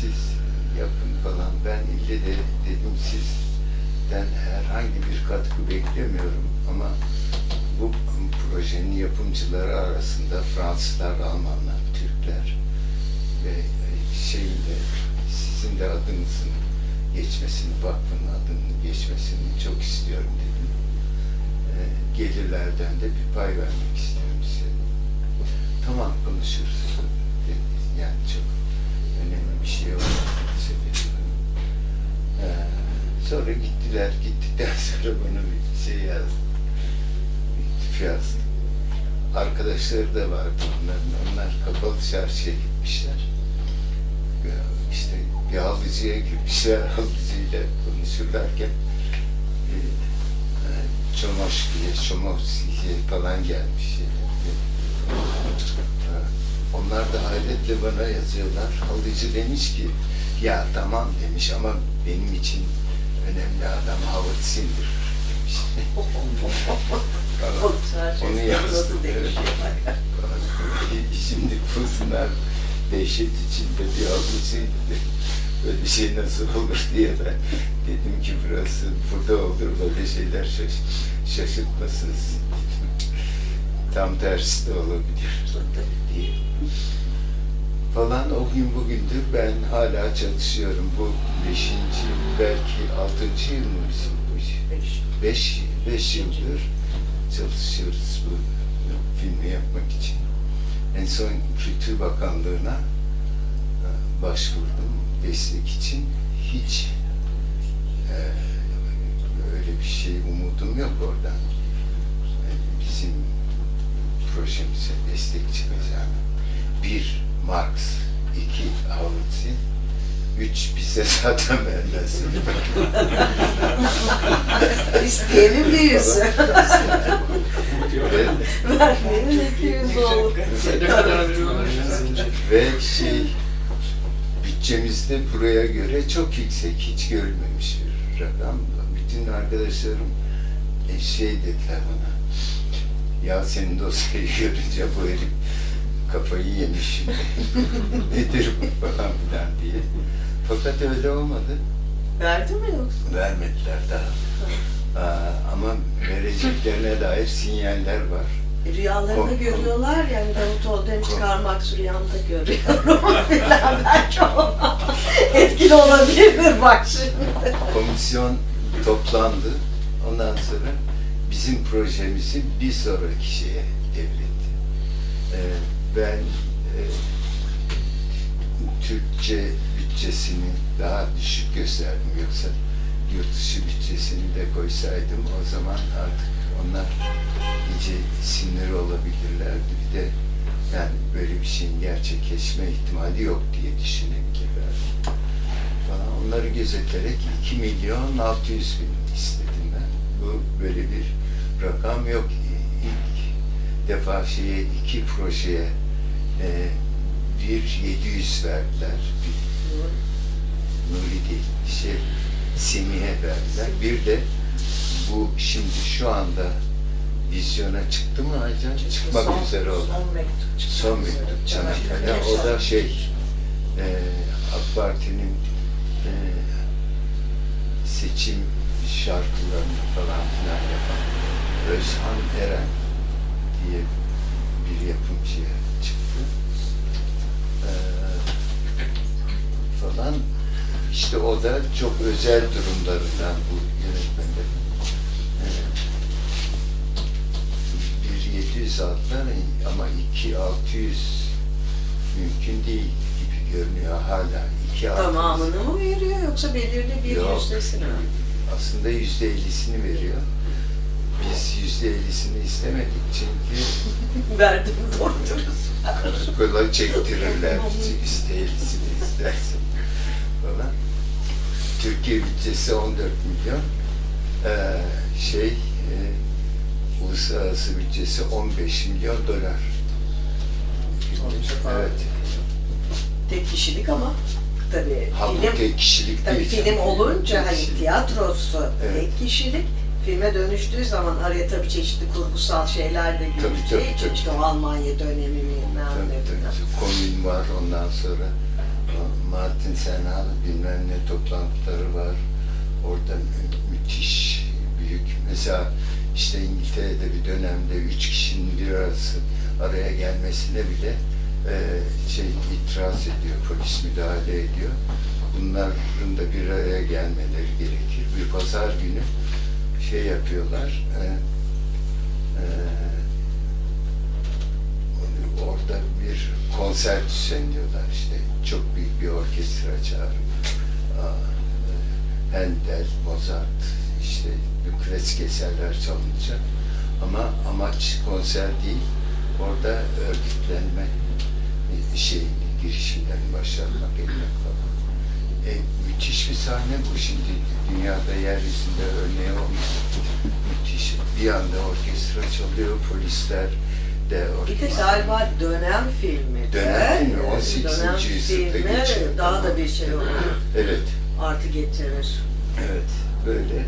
siz yapın falan. Ben ille de dedim sizden herhangi bir katkı beklemiyorum ama bu projenin yapımcıları arasında Fransızlar, Almanlar, Türkler ve şeyinde sizin de adınızın geçmesini, vakfın adının geçmesini çok istiyorum dedim. Ee, gelirlerden de bir pay vermek istiyorum size. Tamam konuşuruz. dedi. Yani çok önemli bir şey. Ee, sonra gittiler. Gittikten sonra bana bir şey yazdı. Bir yazdı. Arkadaşları da vardı onların. Onlar kapalı çarşıya gitmişler. İşte bir halıcıya girmişler. Halıcıyla konuşurlarken e, e, Çomoşki'ye, Çomorski'ye falan gelmiş. Ee, Onlar da hayretle bana yazıyorlar. Halıcı demiş ki, ya tamam demiş ama benim için önemli adam Howard Sindir demiş. Onu yazdı. Nasıl değişiyor bak. Şimdi bunlar dehşet içinde bir avlusuydu. Böyle bir şey nasıl olur diye ben dedim ki burası burada olur böyle şeyler şaş şaşırtmasın. Tam tersi de olabilir diye. Falan o gün bugündür ben hala çalışıyorum. Bu beşinci belki altıncı yıl mı bizim bu iş? Beş. Beş, beş yıldır çalışıyoruz bu filmi yapmak için. En son Kültür Bakanlığı'na e, başvurdum destek için. Hiç e, öyle bir şey umudum yok oradan. E, bizim projemize destek çıkacağını. Bir, Marx, iki, Howard'sin, üç, bize zaten vermez. İsteyenin bir yüzü. Ve Vermenin iki veriyorlar? Ve şey bütçemiz de buraya göre çok yüksek, hiç görülmemiş bir rakam. Bütün arkadaşlarım e, şey dediler bana, ya senin dosyayı görünce bu herif kafayı yemiş, nedir bu falan filan diye. Fakat öyle olmadı. Verdi mi yoksa? Vermediler daha. Aa, ama vereceklerine dair sinyaller var. E, Rüyalarını Kork- görüyorlar yani Davutoğlu demiş Marx rüyamda görüyorum filan belki o etkili olabilir bak şimdi. Komisyon toplandı. Ondan sonra bizim projemizi bir sonraki şeye devretti. Ee, ben e, Türkçe bütçesini daha düşük gösterdim. Yoksa yurt dışı bütçesini de koysaydım o zaman artık onlar iyice sinir olabilirlerdi. Bir de yani böyle bir şeyin gerçekleşme ihtimali yok diye düşünebilirlerdi falan. Onları gözeterek 2 milyon 600 bin istedim. Bu böyle bir rakam yok. İlk defa şeye iki projeye e, bir 700 verdiler. Bir Nuri değil, şey Semih'e verdiler. Bir de bu şimdi şu anda vizyona çıktı mı Aycan? Çıkmak Son- üzere olan. Son mektup. Son mektup Çanakkale. O da şey e, AK Parti'nin e, seçim şarkılarını falan filan yapan Özhan Eren diye bir yapımcıya çıktı. E, falan işte o da çok özel durumlarından bu yönetmenlerin. E, bir 700 aldılar ama 2 600 mümkün değil gibi görünüyor hala. 2 Tamamını mı veriyor yoksa belirli bir Yok. yüzdesini mi? Aslında yüzde ellisini veriyor. Biz yüzde ellisini istemedik çünkü Verdim doğru karakola çektirirler bizi yüzde ellisini istersen falan. Türkiye bütçesi 14 milyon. Ee, şey e, uluslararası bütçesi 15 milyon dolar. Evet. Tek kişilik ama tabii Ha bu film kişilik Tabii değil. film olunca hani tiyatrosu Evet. tek kişilik, filme dönüştüğü zaman araya tabii çeşitli kurgusal şeyler de Tabii, gireceği tabii, için tabii. işte o Almanya dönemi falan. Komün var ondan sonra Martin Senal bilmem ne toplantıları var. Orada mü- müthiş büyük. Mesela işte İngiltere'de bir dönemde üç kişinin bir arası araya gelmesine bile e, şey itiraz ediyor, polis müdahale ediyor. Bunların da bir araya gelmeleri gerekir. Bir pazar günü şey yapıyorlar. E, e, orada bir konser düzenliyorlar işte. Çok büyük bir orkestra çağırıyor. E, Handel, Mozart, işte klasik eserler çalınacak. Ama amaç konser değil, orada örgütlenme şey girişimlerini başlatmak, etmek falan. E, müthiş bir sahne bu şimdi. Dünyada yeryüzünde örneği olmuş. Müthiş. Bir anda orkestra çalıyor, polisler de Bir de orkestra. galiba dönem filmi. Dönem filmi, e, 18. dönem yüzyılda geçiyor. Daha da bir şey olur. Evet. Artı getirir. Evet, böyle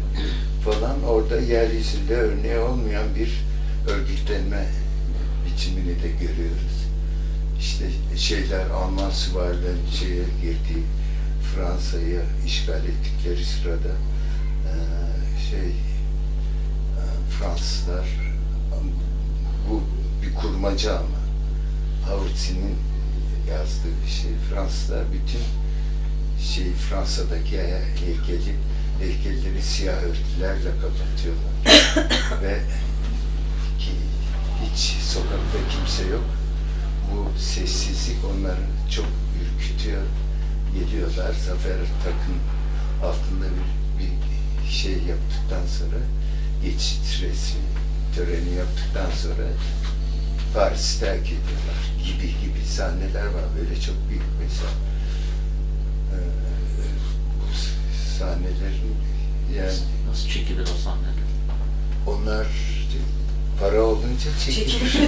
falan orada yeryüzünde örneği olmayan bir örgütlenme biçimini de görüyoruz. İşte şeyler Alman subayların şeye girdiği Fransa'yı işgal ettikleri sırada eee, şey eee, Fransızlar bu bir kurmaca ama Hautz'in yazdığı bir şey. Fransızlar bütün şey Fransa'daki heykeli heykelleri siyah örtülerle kapatıyorlar. Ve ki hiç sokakta kimse yok. Bu sessizlik onları çok ürkütüyor. Geliyorlar Zafer Tak'ın altında bir, bir şey yaptıktan sonra geçit resmi töreni yaptıktan sonra Paris'i terk ediyorlar gibi gibi sahneler var. Böyle çok büyük mesela e, bu sahnelerin yani Nasıl çekilir o sahneler? onlar para olunca çekilir.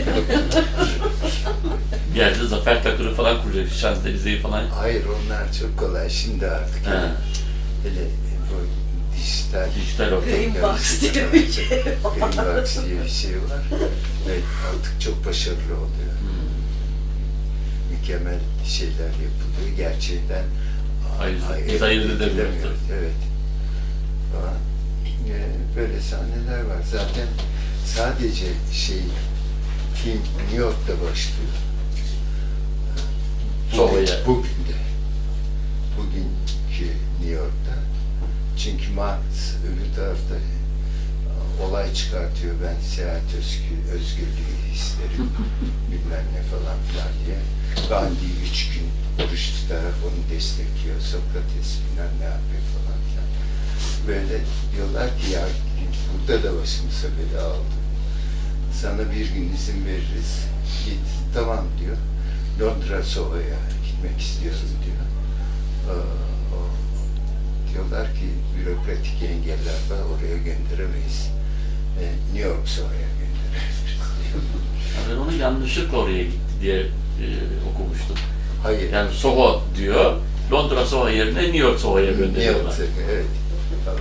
Bir yerde zafer takırı falan kuracak, Şanzelize'yi falan. Hayır onlar çok kolay şimdi artık. He. Hele, hele bu dijital Dijital ortam. Green Box diye bir şey var. Green Box diye bir şey var. Ve artık çok başarılı oluyor. Hmm. Mükemmel şeyler yapılıyor. Gerçekten ay- biz ayırt edemiyoruz. Evet. Falan. Ee, böyle sahneler var. Zaten sadece şey film New York'ta başlıyor. Soho'ya. Bugün de. Bugünkü New York'ta. Çünkü Marx öbür tarafta e, olay çıkartıyor. Ben seyahat özgür, özgürlüğü isterim. bilmem ne falan filan diye. Gandhi üç gün oruç tutarak onu destekliyor. Sokrates bilmem ne yapıyor falan filan. Böyle diyorlar ki ya burada da başımıza bela aldı. Sana bir gün izin veririz. Git. Tamam diyor. Londra Soho'ya gitmek istiyorum diyor. Ee, o, diyorlar ki bürokratik engeller var oraya gönderemeyiz. Ee, New York Soho'ya göndeririz diyor. Ben onu yanlışlıkla oraya gitti diye e, okumuştum. Hayır. Yani Soho diyor, Londra Soho yerine New York Soho'ya New gönderiyorlar. York Soho, evet. Falan.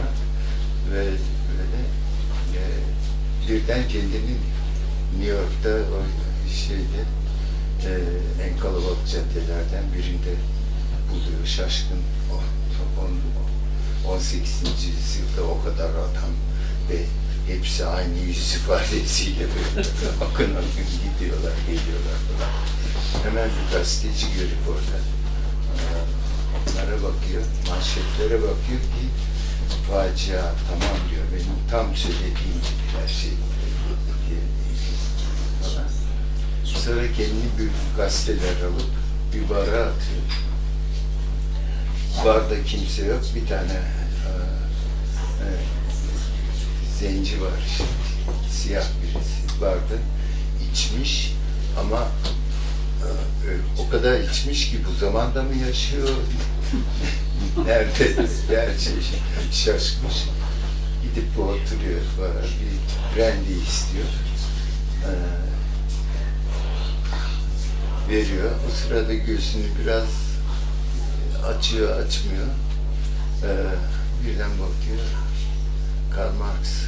Ve böyle e, birden kendini New York'ta o şeyde e, en kalabalık caddelerden birinde buluyor. Şaşkın. O- on- 18. yüzyılda o kadar adam ve hepsi aynı yüz ifadesiyle böyle akın akın gidiyorlar, geliyorlar falan. Hemen bir gazeteci görüp orada onlara bakıyor, manşetlere bakıyor ki facia tamam diyor benim tam söylediğim gibi her şey diye falan. Sonra kendini bir gazeteler alıp bir bara atıyor. Barda kimse yok. Bir tane e, e, zenci var. işte, Siyah birisi barda içmiş ama e, o kadar içmiş ki bu zamanda mı yaşıyor? Nerede? Gerçi şaşmış. Gidip bu oturuyor. Bir brandy istiyor. Ee, veriyor. O sırada göğsünü biraz açıyor, açmıyor. Ee, birden bakıyor. Karl Marx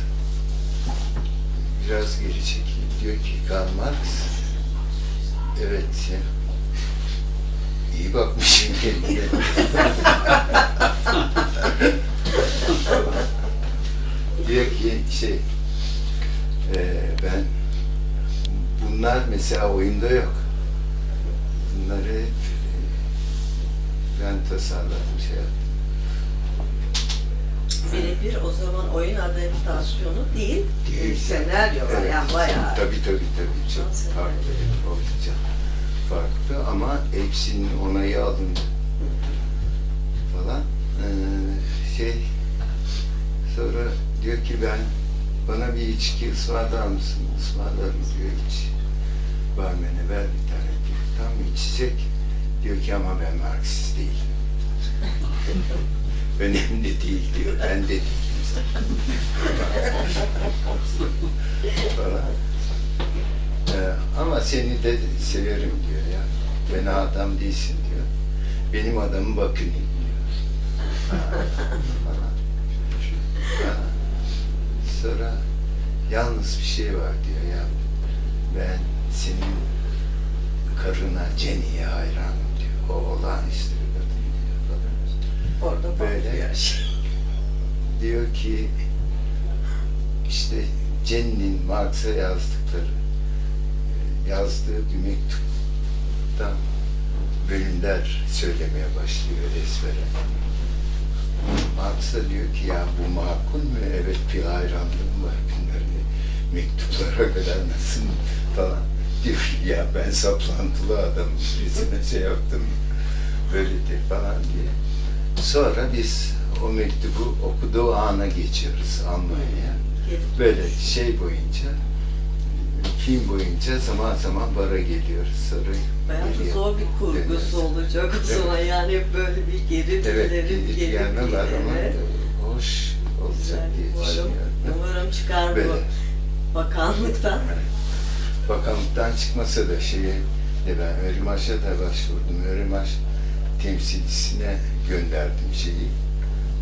biraz geri çekilip diyor ki Karl Marx evet iyi bakmışım kendine. Diyor ki şey e, ben bunlar mesela oyunda yok. Bunları e, ben tasarladım şey yaptım. Birebir o zaman oyun adaptasyonu değil, Değil. senaryo var yani bayağı. Tabii tabii tabii çok farklı olacak. Farklı ama hepsinin onayı alındı falan. Ee, şey sonra diyor ki ben bana bir içki ısmarlar mısın? Ismarlarım diyor iç. Barmene ver bir tane Tam içecek. Diyor ki ama ben Marksist değilim. Önemli değil diyor. Ben de değilim zaten. Ee, ama seni de severim diyor ya. Fena adam değilsin diyor. Benim adamı bakın diyor. Ha. Sonra yalnız bir şey var diyor ya. Ben senin karına Jenny'ye hayranım diyor. O olağanüstü bir kadın diyor. Orada Böyle. diyor ki işte Jenny'nin Marx'a yazdıkları yazdığı bir mektuptan bölümler söylemeye başlıyor ezbere. Marx da diyor ki ya bu makul mü? Evet bir hayranlığım var bunların mektuplara kadar nasıl falan. Diyor ya ben saplantılı adamım birisine şey yaptım böyledir falan diye. Sonra biz o mektubu okuduğu ana geçiyoruz Almanya'ya. Böyle şey boyunca, film boyunca zaman zaman bara geliyoruz. Sonra Bayağı zor bir kurgusu Dönüyoruz. olacak o Evet. zaman yani böyle bir geri Evet, gelip gelme var ama evet. hoş olacak Güzel. diye Umarım, düşünüyorum. umarım çıkar Böyle. bu bakanlıktan. Bakanlıktan çıkmasa da şeye de ben Örimaş'a da başvurdum. Örimaş temsilcisine gönderdim şeyi.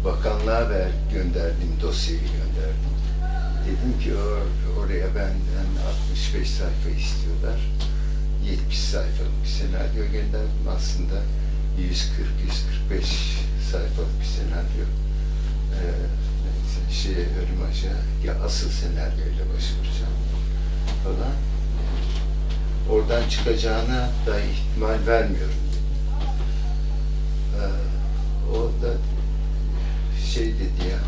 Bakanlığa ver gönderdim dosyayı gönderdim. Dedim ki or- oraya benden 65 sayfa istiyorlar. 70 sayfalık bir senaryo gönderdim aslında 140-145 sayfalık bir senaryo. Ee, şeye Örimaş'a ya asıl senaryoyla başvuracağım falan. Oradan çıkacağına da ihtimal vermiyorum dedim. Ee, o da şey dedi ya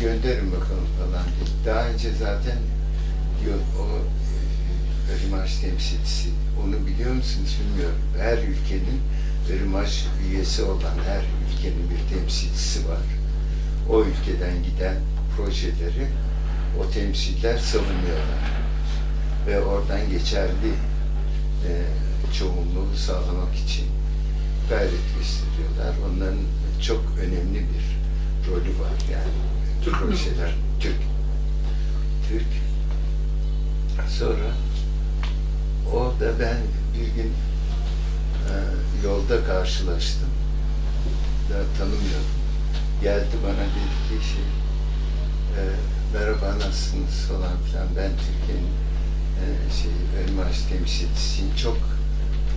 gönderin bakalım falan dedi. Daha önce zaten diyor o Örimaş temsilcisi onu biliyor musunuz bilmiyorum. Her ülkenin Örimaş üyesi olan her ülkenin bir temsilcisi var. O ülkeden giden projeleri o temsiller savunuyorlar. Ve oradan geçerli e, çoğunluğu sağlamak için gayret gösteriyorlar. Onların çok önemli bir rolü var yani. Türk mü? projeler. Türk. Türk. Sonra o da ben bir gün e, yolda karşılaştım. Daha tanımıyordum. Geldi bana dedi ki şey e, merhaba nasılsınız falan filan ben Türkiye'nin şey Elmaş temsilcisiyim. Çok e,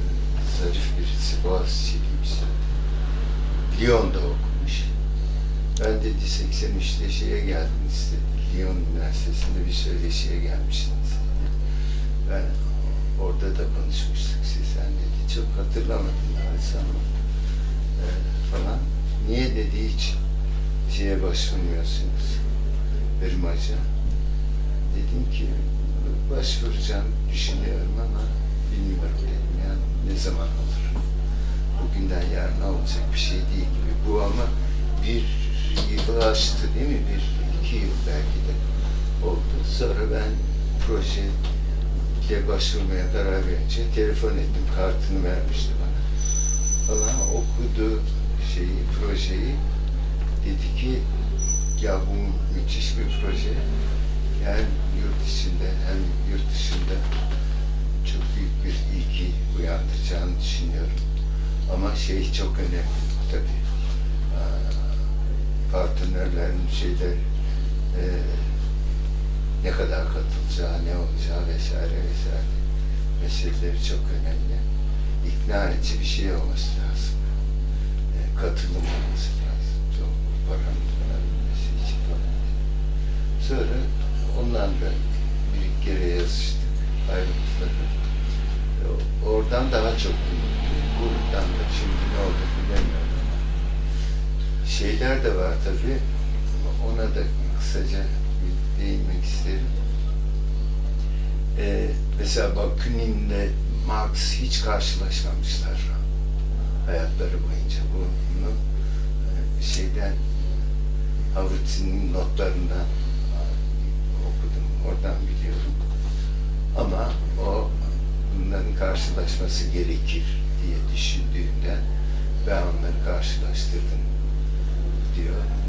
zarif birisi, Boğaziçi'liymiş. Lyon'da okumuş. Ben dedi 83'te şeye geldiniz dedi. Lyon Üniversitesi'nde bir söyleşiye gelmiştiniz dedi. Ben orada da konuşmuştuk sizden dedi. Çok hatırlamadım maalesef ama e, falan. Niye dedi hiç şeye başvurmuyorsunuz? Hoca. Dedim ki başvuracağım düşünüyorum ama bilmiyorum dedim ne zaman olur. Bugünden yarına olacak bir şey değil gibi. Bu ama bir yılı aştı değil mi? Bir, iki yıl belki de oldu. Sonra ben projeye başvurmaya karar verince telefon ettim. Kartını vermişti bana. Falan okudu şeyi, projeyi. Dedi ki ya bu müthiş bir proje. Hem yurt içinde hem yurt dışında çok büyük bir ilgi uyandıracağını düşünüyorum. Ama şey çok önemli tabii. Partnerlerin şeyler e, ne kadar katılacağı, ne olacağı vesaire vesaire meseleleri çok önemli. ikna edici bir şey olması lazım. E, katılım olması lazım. Çok paranın verilmesi için falan. Sonra onlarla bir kere yazıştık ayrıntıları. E, Oradan daha çok umutluyum. Da şimdi ne oldu bilemiyorum ama. Şeyler de var tabii. Ona da kısaca bir değinmek isterim. Ee, mesela Bakunin'le Marx hiç karşılaşmamışlar hayatları boyunca. Bunu e, şeyden Havritzi'nin notlarından oradan biliyorum. Ama o bunların karşılaşması gerekir diye düşündüğünden ben onları karşılaştırdım diyor.